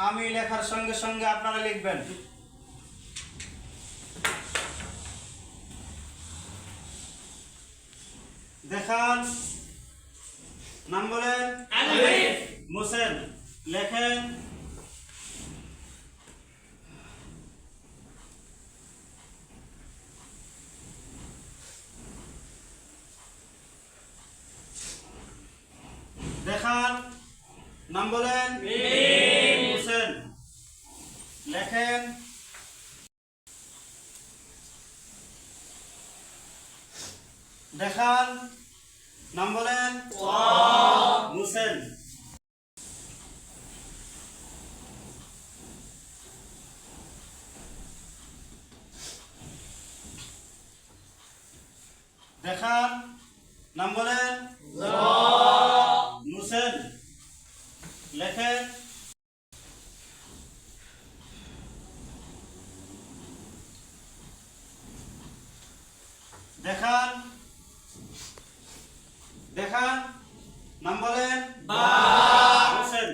আমি লেখার সঙ্গে সঙ্গে আপনারা লিখবেন। দেখান। নাম বলেন। মোসেন। লেখেন। দেখান। নাম বলেন হোসেন লেখেন দেখান। নাম বলেন। মুসেন। দেখান। নাম বলেন। মুসেন। লেখেন। দেখান। দেখান নাম বলেন? হোসেন।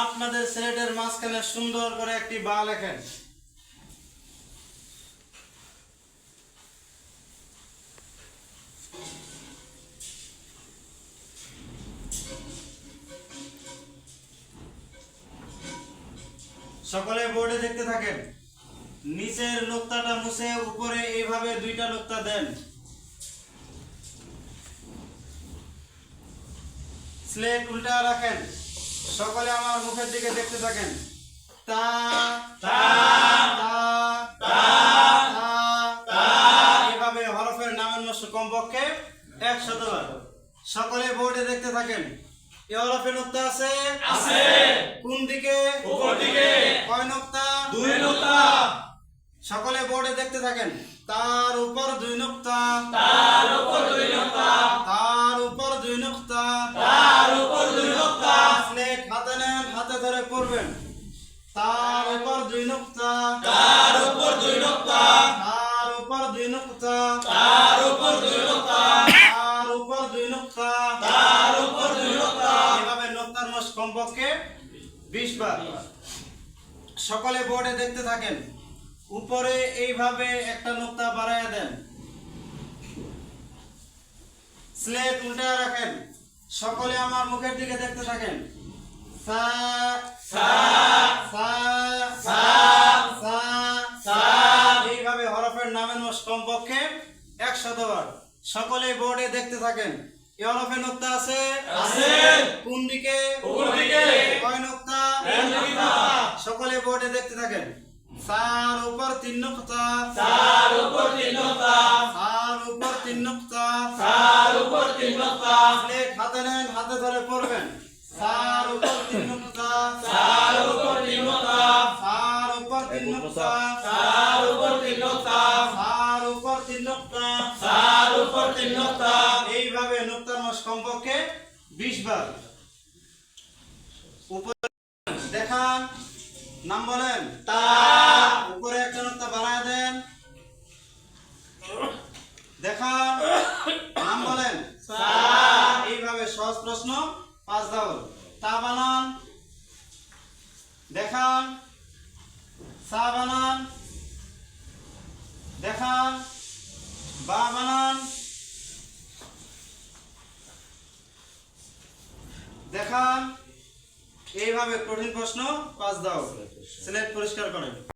আপনাদের ছেলেদের মাঝখানে সুন্দর করে একটি বা লেখেন। সকলে বোর্ডে দেখতে থাকেন। নিচের নোক্তাটা মুছে উপরে এইভাবে দুইটা নোক্তা দেন। স্লেট উল্টা রাখেন। সকলে আমার মুখের দিকে দেখতে থাকেন। তা তা তা এভাবে হরফের মস্ত কমপক্ষে একশত বার। সকলে বোর্ডে দেখতে থাকেন। এ হরফে নোক্তা আছে? আছে। কোন দিকে? উপর দিকে। কয় নোক্তা? দুই নোক্তা। সকলে বোর্ডে দেখতে থাকেন। তার উপর দুই নোক্তা। তার উপর দুই নোক্তা। তার উপর দুই নোক্তা। তার উপর দুই নোক্তা। তার উপর দুই নোক্তা। তার উপর দুই নোক্তা। তার উপর দুই নোক্তা। তার উপর দুই নোক্তা। এভাবে নোক্তার কমপক্ষে বিশ বার। সকলে বোর্ডে দেখতে থাকেন। উপরে এইভাবে একটা নোক্তা বাড়ায় দেন। স্লেট উল্টা রাখেন। সকলে আমার মুখের দিকে দেখতে থাকেন। সা সা সা সা এইভাবে মোট কমপক্ষে একশত বার সকলে বোর্ডে দেখতে থাকেন। হরফের নোক্তা আছে? কোন দিকে? কয় নোক্তা? সকলে বোর্ডে দেখতে থাকেন। সার উপর তিন নোক্তা। তার উপর তিন নোক্তা। সার উপর তিন নোক্তা। তার উপর তিন নোক্তা। প্লেট হাতে নেন হাতে ধরে পড়বেন। সার উপর তিন নোক্তা। তার উপর তিন নোক্তা। সার উপর তিন নোক্তা। তার উপর তিন নোক্তা। তার উপর এইভাবে নোক্তার মাস কমপক্ষে বিশ বার উপরে দেখান নাম বলেন। তা উপরে একটা নোক্তা বানায় দেন। দেখান নাম বলেন। এইভাবে সহজ প্রশ্ন পাঁচ দাও তা বানান। দেখান। সা বানান। দেখান। বা বানান। দেখান। এইভাবে কঠিন প্রশ্ন পাঁচ দাও। সিলেক্ট পরিষ্কার করেন।